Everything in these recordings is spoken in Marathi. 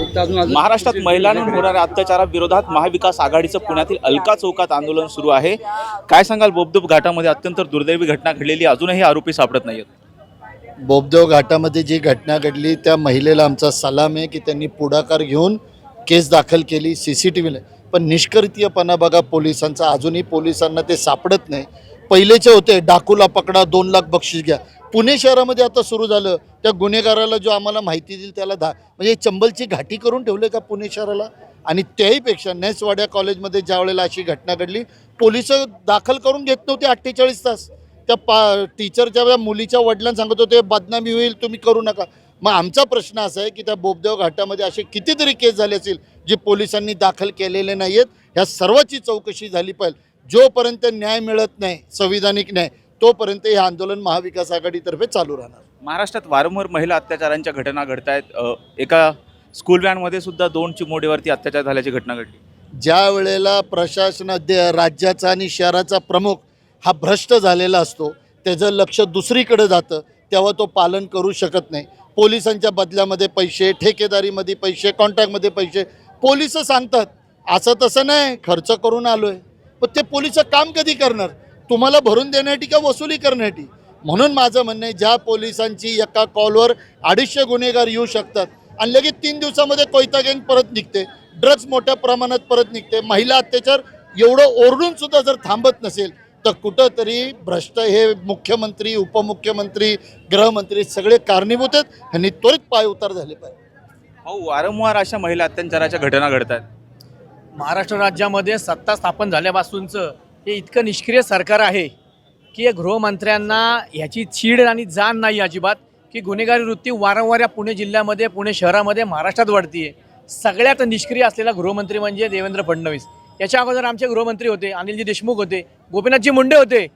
महाराष्ट्रात महिलांवर होणाऱ्या अत्याचाराविरोधात महाविकास आघाडीचं पुण्यातील अलका चौकात आंदोलन सुरू आहे. काय सांगाल बोबदोब घाटामध्ये अत्यंत दुर्दैवी घटना घडलेली अजूनही आरोपी सापडत नाहीत बोबदेव घाटामध्ये जी घटना घडली त्या महिलेला आमचा सलाम आहे की त्यांनी पुढाकार घेऊन केस दाखल केली सी सी टी व्हीला. पण निष्कर्तीयपणा बघा पोलिसांचा. अजूनही पोलिसांना ते सापडत नाही. पहिलेचे होते डाकूला पकडा दोन लाख बक्षीस घ्या. पुणे शहरामध्ये आता सुरू झालं. त्या गुन्हेगाराला जो आम्हाला माहिती देईल त्याला धा म्हणजे चंबलची घाटी करून ठेवले का पुणे शहराला? आणि त्याहीपेक्षा नेसवाड्या कॉलेजमध्ये ज्या वेळेला अशी घटना घडली पोलीस दाखल करून घेत नव्हते अठ्ठेचाळीस तास. त्या पा टीचरच्या मुलीच्या वडिलांना सांगत होते बदनामी होईल तुम्ही करू नका. मग आमचा प्रश्न असा आहे की त्या बोबदेव घाटामध्ये असे कितीतरी केस झाले असतील जे पोलिसांनी दाखल केलेले नाही आहेत ह्या सर्वाची चौकशी झाली पाहिजे. जोपर्यंत न्याय मिळत नाही संविधानिक न्याय तोपर्यंत हे आंदोलन महाविकास आघाडीतर्फे चालू राहणार. महाराष्ट्रात वारंवार महिला अत्याचारांच्या घटना घडत आहेत एका स्कूल व्हॅनमध्ये सुद्धा दोन चिमोडीवरती अत्याचार झाल्याची घटना घडली. ज्या वेळेला प्रशासन राज्याचा आणि शहराचा प्रमुख हा भ्रष्ट झालेला असतो त्याचं लक्ष दुसरीकडे जातं तेव्हा तो पालन करू शकत नाही. पोलिसांच्या बदल्यामध्ये पैसे ठेकेदारीमध्ये पैसे कॉन्ट्रॅक्टमध्ये पैसे पोलीस सांगतात असं तसं नाही खर्च करून आलो आहे पण ते पोलीस काम कधी करणार? तुम्हाला भरून देण्यासाठी का वसुली करण्यासाठी? म्हणून माझं म्हणणं आहे ज्या पोलिसांची एका कॉलवर अडीचशे गुन्हेगार येऊ शकतात आणि लगेच तीन दिवसामध्ये कोयता गँग परत निघते ड्रग्ज मोठ्या प्रमाणात परत निघते महिला अत्याचार एवढं ओरडून सुद्धा जर थांबत नसेल तर कुठंतरी भ्रष्ट हे मुख्यमंत्री उपमुख्यमंत्री गृहमंत्री सगळे कारणीभूत आहेत ह्यांनी त्वरित पाय उतार झाले पाहिजे. हो वारंवार अशा महिला अत्याचाराच्या घटना घडत आहेत महाराष्ट्र राज्यामध्ये सत्ता स्थापन झाल्यापासूनचं हे इतकं निष्क्रिय सरकार आहे की या गृहमंत्र्यांना ह्याची चीड आणि जाण नाही अजिबात की गुन्हेगारी वृत्ती वारंवार या पुणे जिल्ह्यामध्ये पुणे शहरामध्ये महाराष्ट्रात वाढतीये. सगळ्यात निष्क्रिय असलेला गृहमंत्री म्हणजे देवेंद्र फडणवीस. याच्या अगोदर आमचे गृहमंत्री होते अनिलजी देशमुख होते गोपीनाथजी मुंडे होते.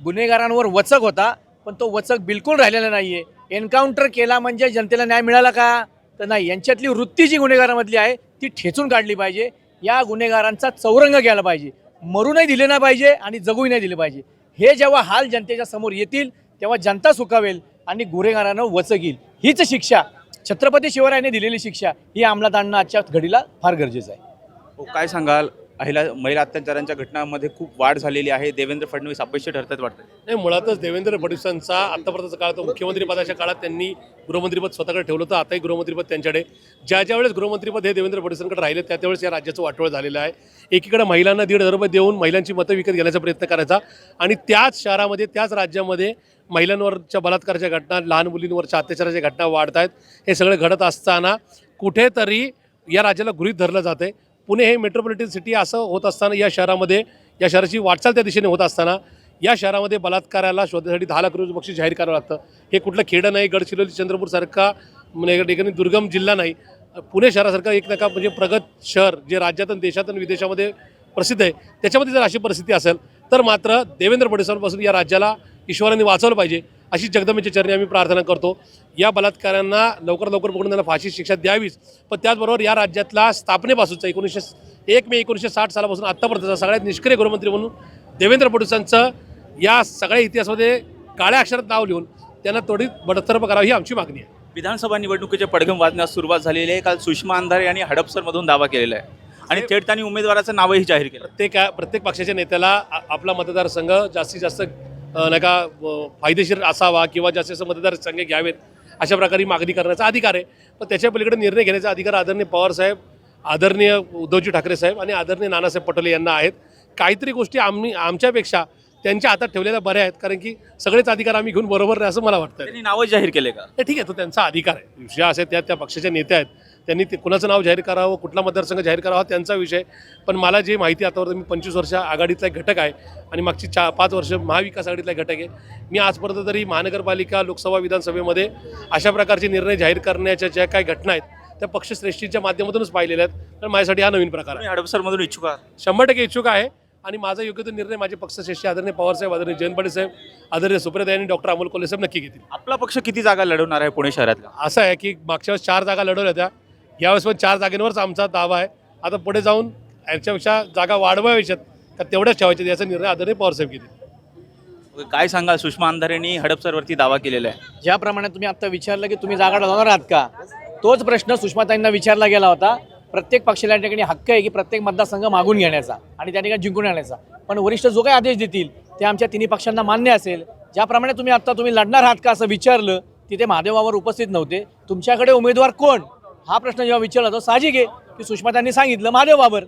गुन्हेगारांवर वचक होता पण तो वचक बिलकुल राहिलेला नाही आहे एन्काउंटर केला म्हणजे जनतेला न्याय मिळाला का? तर नाही यांच्यातली वृत्ती जी गुन्हेगारामधली आहे ती ठेचून काढली पाहिजे. या गुन्हेगारांचा चौरंग घ्यायला पाहिजे. मरूनही दिले नाही पाहिजे आणि जगूही नाही दिले पाहिजे. हे जेव्हा हाल जनतेच्या समोर येतील तेव्हा जनता सुखावेल आणि गुन्हेगारांना वचक येईल हीच शिक्षा छत्रपती शिवरायाने दिलेली शिक्षा ही अंमलात आणणं आजच्या घडीला फार गरजेचं आहे. हो काय सांगाल? महिला महिला अत्याचारांच्या घटनांमध्ये खूप वाढ झालेली आहे. देवेंद्र फडणवीस अपयशी ठरतात वाटतं. नाही मुळातच देवेंद्र फडणवीसांचा आत्तापर्यंतचा काळ तो मुख्यमंत्री पदाच्या काळात त्यांनी गृहमंत्रीपद स्वतःकडे ठेवलं होतं. आताही गृहमंत्रीपद त्यांच्याकडे. ज्या ज्या वेळेस गृहमंत्रीपद हे देवेंद्र फडणवीसांकडे राहिले त्या त्यावेळेस या राज्याचं वाटोळ झालेलं आहे. एकीकडे महिलांना दीड हजार रुपये देऊन महिलांची मतं विकत घेण्याचा प्रयत्न करायचा आणि त्याच शहरामध्ये त्याच राज्यामध्ये महिलांवरच्या बलात्काराच्या घटना लहान मुलींवरच्या अत्याचाराच्या घटना वाढत आहेत हे सगळं घडत असताना कुठेतरी या राज्याला गृहीत धरलं जातं आहे पुणे हे मेट्रोपॉलिटन सिटी असं होत असताना या शहरामध्ये या शहराची वाटचाल त्या दिशेने होत असताना या शहरामध्ये बलात्काराला शोधण्यासाठी दहा लाख रुपये बक्षीस जाहीर करावं लागतं. हे कुठलं खेडं नाही गडचिरोली चंद्रपूरसारखा म्हणजे ठिकाणी दुर्गम जिल्हा नाही. पुणे शहरासारखा एक नका म्हणजे प्रगत शहर जे राज्यात आणि देशात आणि विदेशामध्ये प्रसिद्ध आहे त्याच्यामध्ये जर अशी परिस्थिती असेल तर मात्र देवेंद्र फडणवीसांपासून या राज्याला ईश्वरांनी वाचवलं पाहिजे. अशी जगदंबेच्या चरणी आम्ही प्रार्थना करतो. या बलात्कारांना लवकर लवकर पकडून त्यांना फाशी शिक्षा द्यावीच. पण त्याचबरोबर या राज्यातला स्थापनेपासूनचा एकोणीसशे एक मे एकोणीसशे साठ सालापासून आत्तापर्यंतचा सगळ्यात निष्क्रिय गृहमंत्री म्हणून देवेंद्र फडणवीसांचं या सगळ्या इतिहासामध्ये काळ्या अक्षरात नाव लिहून त्यांना त्वरित बडतर्फ करावी ही आमची मागणी आहे. विधानसभा निवडणुकीचे पडघम वाजण्यास सुरुवात झालेली आहे. काल सुषमा अंधारे यांनी हडपसरमधून दावा केलेला आहे. आणि थेट त्यांनी उमेदवाराचं नावही जाहीर केलं. प्रत्येक प्रत्येक पक्षाच्या नेत्याला आपला मतदारसंघ जास्तीत जास्त अ, नाही का अ, फायदेशीर असावा किंवा जास्तीत जास्त मतदारसंघ घ्यावेत अशा प्रकारे मागणी करण्याचा अधिकार आहे. पण त्याच्या पलीकडे निर्णय घेण्याचा अधिकार आदरणीय पवारसाहेब आदरणीय उद्धवजी ठाकरे साहेब आणि आदरणीय नानासाहेब पटोले यांना आहेत. काहीतरी गोष्टी आम्ही आमच्यापेक्षा त्यांच्या हातात ठेवलेल्या बऱ्या आहेत कारण की सगळेच अधिकार आम्ही घेऊन बरोबर नाही असं मला वाटतं नावच जाहीर केले का? ठीक आहे तो त्यांचा अधिकार आहे. विषय असे त्या त्या पक्षाच्या नेत्या आहेत त्यांनी ते कुणाचं नाव जाहीर करावं कुठला मतदारसंघ जाहीर करावा त्यांचा विषय. पण मला जे माहिती आतापर्यंत मी पंचवीस वर्ष आघाडीतला एक घटक आहे आणि मागची चा पाच वर्ष महाविकास आघाडीतला घटक आहे. मी आजपर्यंत तरी महानगरपालिका लोकसभा विधानसभेमध्ये अशा प्रकारचे निर्णय जाहीर करण्याच्या ज्या काही घटना आहेत त्या पक्षश्रेष्ठीच्या माध्यमातूनच पाहिलेल्या आहेत. तर माझ्यासाठी हा नवीन प्रकार आहे. हडपसरमधून इच्छुक आहात. शंभर टक्के इच्छुक आहे आणि माझा योग्य तो निर्णय माझे पक्षश्रेष्ठी आदरणीय पवारसाहेब आदरणीय जयंत पाटील साहेब आदरणीय सुप्रिया आणि डॉक्टर अमोल कोल्हे साहेब नक्की घेतील. आपला पक्ष किती जागा लढवणार आहे पुणे शहरातला? असं आहे की मागच्या वेळेस चार जागा लढवल्या होत्या. यावेळेस पण चार जागेवरच आमचा दावा आहे. आता पुढे जाऊन याच्यापेक्षा जागा वाढवायच्यात का तेवढ्याच ठेवायच्यात याचा निर्णय आदरणीय पवारसाहेब घेतील. काय सांगाल? सुषमा अंधारेंनी हडपसरवरती दावा केलेला आहे. ज्याप्रमाणे तुम्ही आता विचारलं की तुम्ही जागा लढवणार आहात का? तोच प्रश्न सुषमाताईंना विचारला गेला होता. प्रत्येक पक्षाला या ठिकाणी हक्क आहे की प्रत्येक मतदारसंघ मागून घेण्याचा आणि त्या ठिकाणी जिंकून आणण्याचा पण वरिष्ठ जो काही आदेश देतील ते आमच्या तिन्ही पक्षांना मान्य असेल. ज्याप्रमाणे तुम्ही आत्ता तुम्ही लढणार आहात का असं विचारलं तिथे महादेवावर उपस्थित नव्हते. तुमच्याकडे उमेदवार कोण? हा प्रश्न जेव्हा विचारला तो साहजिक आहे की सुषमातांनी सांगितलं महादेव बाबर.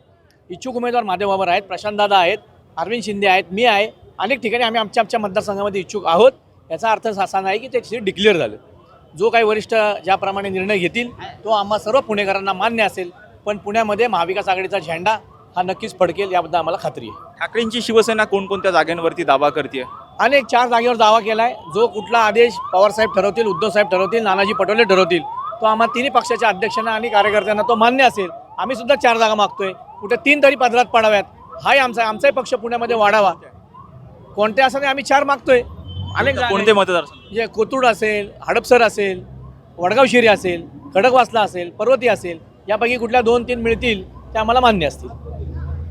इच्छुक उमेदवार महादेव बाबर आहेत प्रशांतदादा आहेत अरविंद शिंदे आहेत मी आहे. अनेक ठिकाणी आम्ही आमच्या आमच्या मतदारसंघामध्ये इच्छुक आहोत. याचा अर्थ असा नाही की ते सीट डिक्लेअर झालं. जो काही वरिष्ठ ज्याप्रमाणे निर्णय घेतील तो आम्हा सर्व पुणेकरांना मान्य असेल. पण पुण्यामध्ये महाविकास आघाडीचा झेंडा हा नक्कीच फडकेल याबद्दल आम्हाला खात्री आहे. ठाकरेंची शिवसेना कोणकोणत्या जागांवरती दावा करते अनेक चार जागेवर दावा केला आहे जो कुठला आदेश पवारसाहेब ठरवतील उद्धवसाहेब ठरवतील नानाजी पटोले ठरवतील तो आम्हा तिन्ही पक्षाच्या अध्यक्षांना आणि कार्यकर्त्यांना तो मान्य असेल. आम्ही सुद्धा चार जागा मागतोय. कुठे तीन तरी पदरात पडाव्यात. हाही आमचा आमचाही पक्ष पुण्यामध्ये वाढावा. कोणते असं नाही आम्ही चार मागतोय. अनेक कोणते मतदारसंघ म्हणजे कोथरूड असेल हडपसर असेल वडगाव शिरी असेल खडकवासला असेल पर्वती असेल यापैकी कुठल्या दोन तीन मिळतील ते आम्हाला मान्य असतील.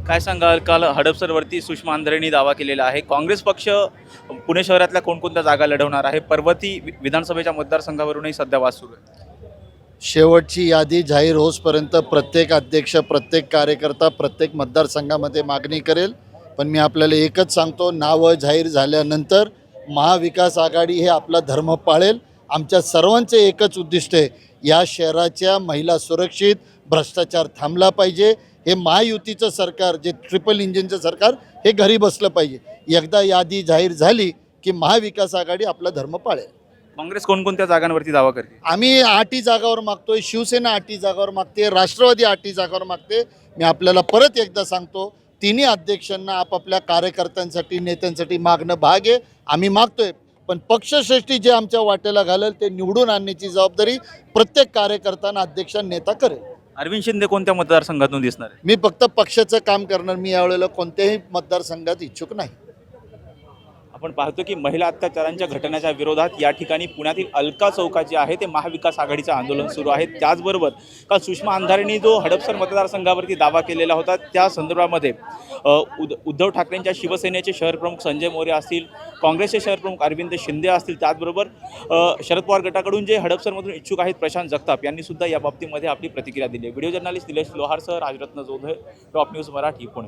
काय सांगाल? काल हडपसरवरती सुषमा अंधारेंनी दावा केलेला आहे. काँग्रेस पक्ष पुणे शहरातल्या कोणकोणत्या जागा लढवणार आहे? पर्वती विधानसभेच्या मतदारसंघावरूनही सध्या वाद सुरू आहे. शेवटची यादी जाहीर होसपर्यंत प्रत्येक अध्यक्ष प्रत्येक कार्यकर्ता प्रत्येक मतदारसंघामध्ये मागणी करेल. पण मी आपल्याला एकच सांगतो नावं जाहीर झाल्यानंतर महाविकास आघाडी हे आपला धर्म पाळेल. आमच्या सर्वांचे एकच उद्दिष्ट आहे या शहराच्या महिला सुरक्षित भ्रष्टाचार थांबला पाहिजे. हे महायुतीचं सरकार जे ट्रिपल इंजिनचं सरकार हे घरी बसलं पाहिजे. एकदा यादी जाहीर झाली की महाविकास आघाडी आपला धर्म पाळेल. काँग्रेस कोणकोणत्या जागांवरती दावा करते? आम्ही आठी जागावर मागतोय शिवसेना आठी जागावर मागते राष्ट्रवादी आठी जागावर मागते. मी आपल्याला परत एकदा सांगतो तिन्ही अध्यक्षांना आपापल्या कार्यकर्त्यांसाठी नेत्यांसाठी मागणं भाग आहे. आम्ही मागतोय पण पक्षश्रेष्ठी जे आमच्या वाटेला घालेल ते निवडून आणण्याची जबाबदारी प्रत्येक कार्यकर्त्यांना अध्यक्ष नेता करेल. अरविंद शिंदे कोणत्या मतदारसंघातून दिसणार आहे मी फक्त पक्षाचं काम करणार मी यावेळेला कोणत्याही मतदारसंघात इच्छुक नाही. आपण पाहतो की महिला अत्याचारांच्या घटनेच्या विरोधात या ठिकाणी पुण्यातील अलका चौका जे आहे ते महाविकास आघाडीचं आंदोलन सुरू आहे. त्याचबरोबर काल सुषमा अंधारेंनी जो हडपसर मतदारसंघावरती दावा केलेला होता त्या संदर्भामध्ये उद उद्धव ठाकरेंच्या शिवसेनेचे शहर प्रमुख संजय मोरे असतील काँग्रेसचे शहर प्रमुख अरविंद शिंदे असतील त्याचबरोबर शरद पवार गटाकडून जे हडपसरमधून इच्छुक आहेत प्रशांत जगताप यांनी सुद्धा या बाबतीमध्ये आपली प्रतिक्रिया दिली व्हिडिओ जर्नलिस्ट निलेश लोहारसह राजरत्न जोधे टॉप न्यूज मराठी पुणे.